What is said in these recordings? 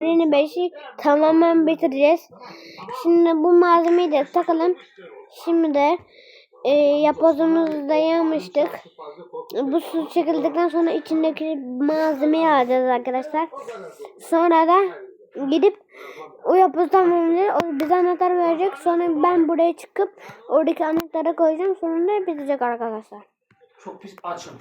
Birini beşi tamamen bitireceğiz. Şimdi bu malzemeyi de takalım. Şimdi de e, yapbozumuzu dayamıştık. Bu su çekildikten sonra içindeki malzemeyi alacağız arkadaşlar. Sonra da gidip o yapboz tamamlayacak. O bize anahtar verecek. Sonra ben buraya çıkıp oradaki anahtarı koyacağım. Sonra da bitecek arkadaşlar. Çok pis açım.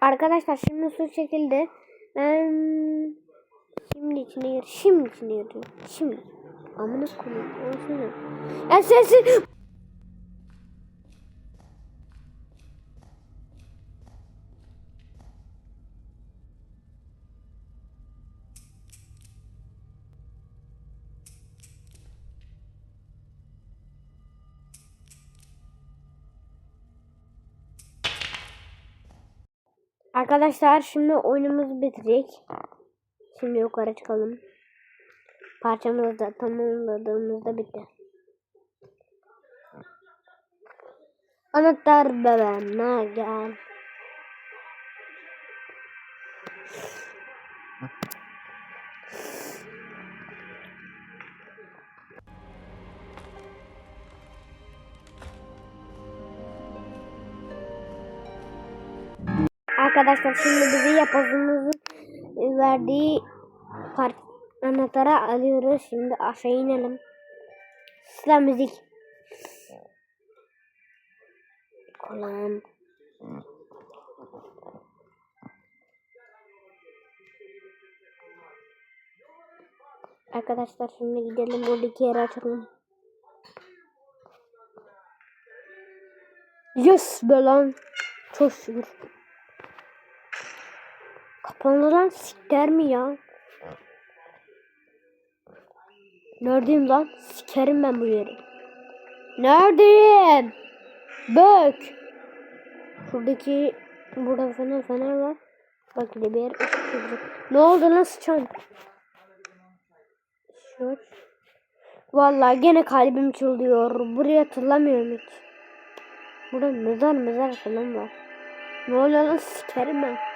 Arkadaşlar şimdi su çekildi. Ben şimdi içine gir. Şimdi içine gir. Şimdi. Amına koyayım. Ya sensin. Arkadaşlar şimdi oyunumuz bitecek. Şimdi yukarı çıkalım. Parçamızı da tamamladığımızda bitti. Anahtar bebeğime gel. Arkadaşlar şimdi bizi yapazımızın verdiği part anahtarı alıyoruz. Şimdi aşağı inelim. Sıra müzik. Kulağım. Arkadaşlar şimdi gidelim oradaki yeri açalım. Yes be lan. Çok şükür. Kapandı lan siker mi ya? Neredeyim lan? Sikerim ben bu yeri. Neredeyim? Bök. Şuradaki burada fener fener var. Bak de bir. Ne oldu lan sıçan? Şu. Vallahi gene kalbim çılıyor. Buraya hatırlamıyorum hiç. Burada mezar mezar falan var. Ne oluyor lan sikerim ben.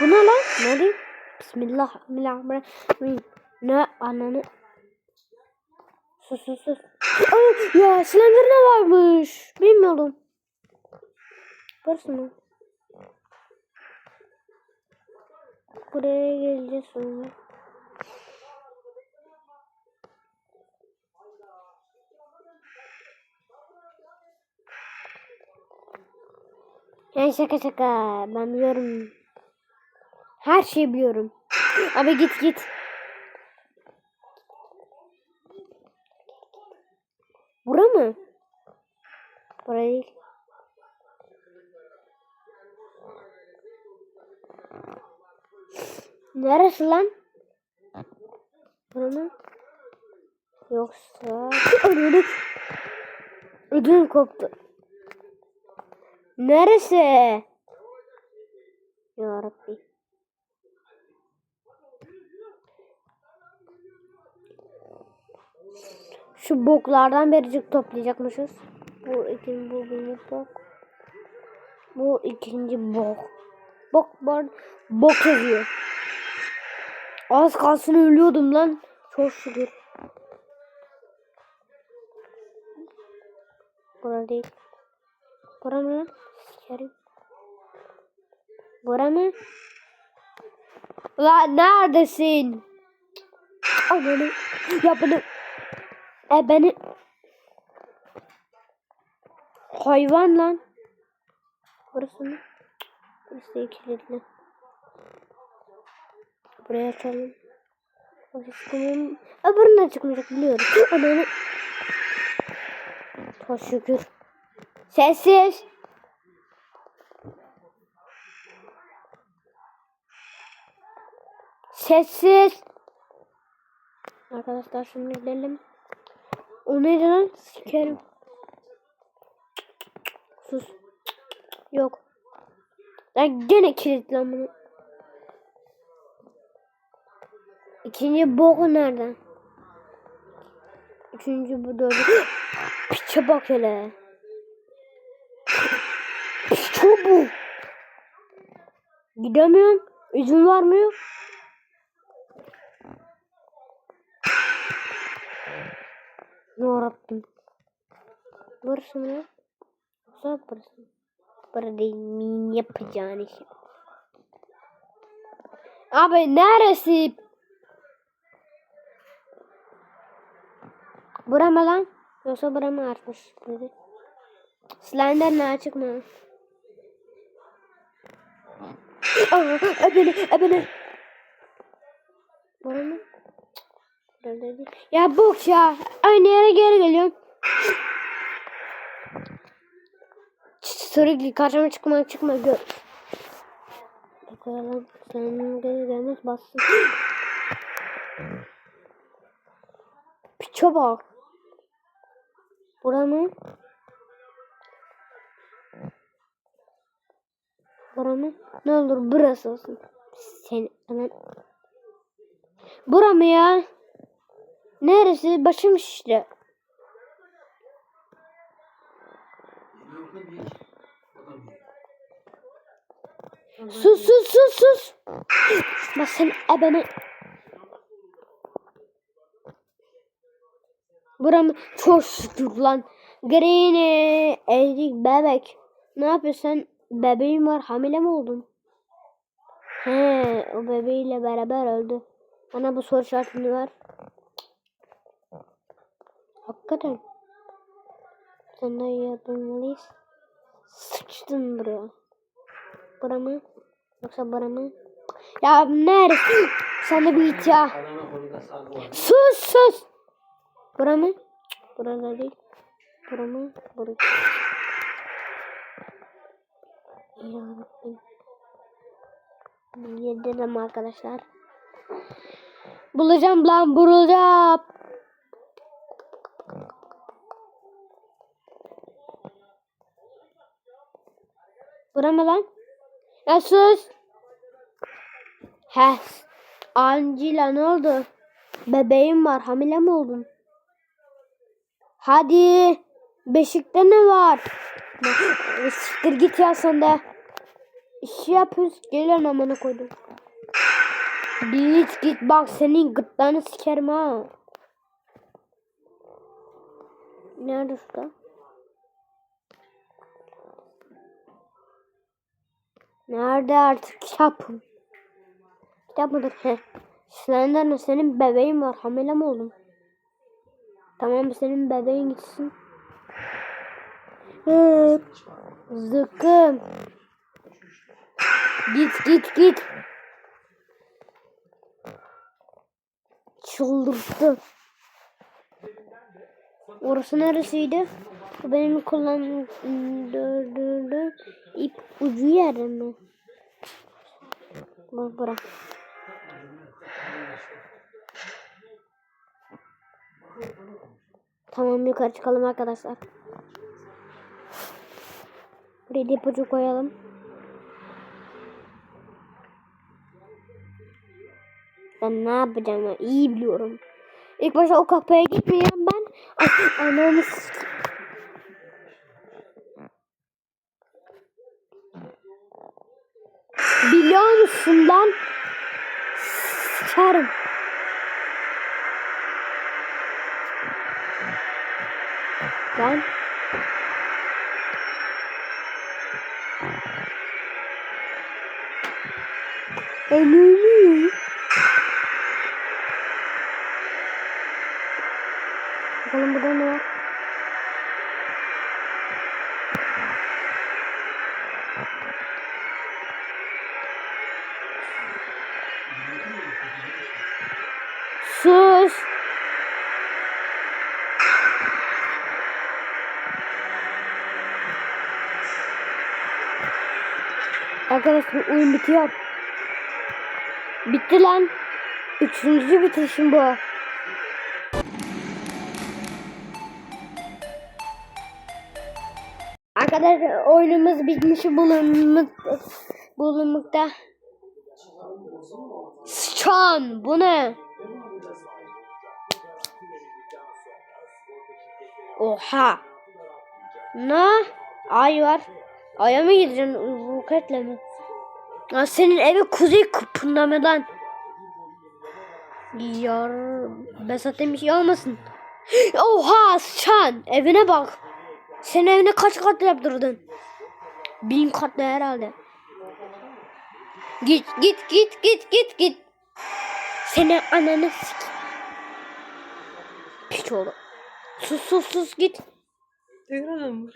Bu ne lan? Ne diyeyim? Bismillah. Bismillahirrahmanirrahim. Ne ananı. Sus sus sus. Ay, ya Slender ne varmış? Bilmiyorum. Burası mı? Buraya geleceğiz sonra. Yani şaka şaka. Ben biliyorum. Her şeyi biliyorum. Abi git git. Bura mı? Bura değil. Neresi lan? Bura mı? Yoksa... Ödüm. Ödüm koptu. Neresi? Ya Rabbi. Şu boklardan bericik toplayacakmışız. Bu ikinci bu birinci bok. Bu ikinci bok. Bok bok bok yazıyor. Az kalsın ölüyordum lan. Çok şükür. Bura değil. Bura mı? Sikerim. Bura mı? Lan neredesin? Beni. Ya. E beni. Hayvan lan. Burası mı? Burası kilitli. Buraya açalım. Açalım. Öbüründen çıkmayacak biliyorum. Ananı. Çok şükür. Sessiz. Sessiz. Arkadaşlar şimdi gidelim. O neydi lan? Sikerim. Sus. Yok. Ben gene kilitli lan bunu. İkinci boku nereden? Üçüncü bu dördüncü. Piçe bak hele. Bu. Gidemiyorum. İzin vermiyor. Ne yarabbim. Burası mı? Yoksa burası? Burada değil mi yapacağın işi. Abi neresi? Bura mı lan? Yoksa bura mı artmış? Dedi. Slender ne açık mı? Aa, ebeni, ebeni. Bura mı? Ya bok ya. Aynı yere geri geliyorum. Sürekli karşıma çıkma çıkma gör. Bakalım senin geri gelmez bassın. Piçe bak. Bura mı? Ne olur burası olsun. Sen hemen. Bura mı ya? Neresi? Başım şişti. Sus sus sus sus. Bak sen. Buram çok şükür lan. Green'i ezik bebek. Ne yapıyorsun sen? Bebeğin var hamile mi oldun? He o bebeğiyle beraber öldü. Bana bu soru şartını ver. Hakikaten. Senden yapılmalıyız. Sıçtın buraya. Bura mı? Yoksa bura mı? Ya neresi? Sen de bir ya. Sus sus. Bura mı? Burada değil. Bura mı? Bura. Yarabbim. Yedirdim arkadaşlar. Bulacağım lan bulacağım. Bura mı lan? Ya sus. He. Angela ne oldu? Bebeğim var. Hamile mi oldun? Hadi. Beşikte ne var? Siktir git ya sen de. İşi yapıyoruz. Geliyorsun amına koydum. Git git bak senin gırtlağını sikerim ha. Nerede usta? Nerede artık kitapım? Kitap mıdır? Heh. Slender senin bebeğin var. Hamile mi oldun? Tamam senin bebeğin gitsin. Hıp. Zıkkım. Git git git. Çıldırdı. Orası neresiydi? Bu benim kullandığım ip ucu yer mi? Bak bırak. Tamam yukarı çıkalım arkadaşlar. Buraya da ipucu koyalım. Ben ne yapacağım ben iyi biliyorum. İlk başta o kapıya gitmeyeceğim ben. Ay, Cara. Tá? Ele Arkadaşlar oyun bitiyor. Bitti lan. Üçüncü bitirişim bu. Arkadaşlar oyunumuz bitmiş bulunmak bulunmakta. Sıçan bu ne? Oha. Ne? Ay var. Aya mı gideceksin roketle mi? Ya senin evi kuzey kutbundan. Yar Besat demiş ya olmasın. Oha sen evine bak. Sen evine kaç kat yaptırdın? Bin katlı herhalde. Git git git git git git. Seni ananı sik. Piç oğlu. Sus sus sus git. Mı?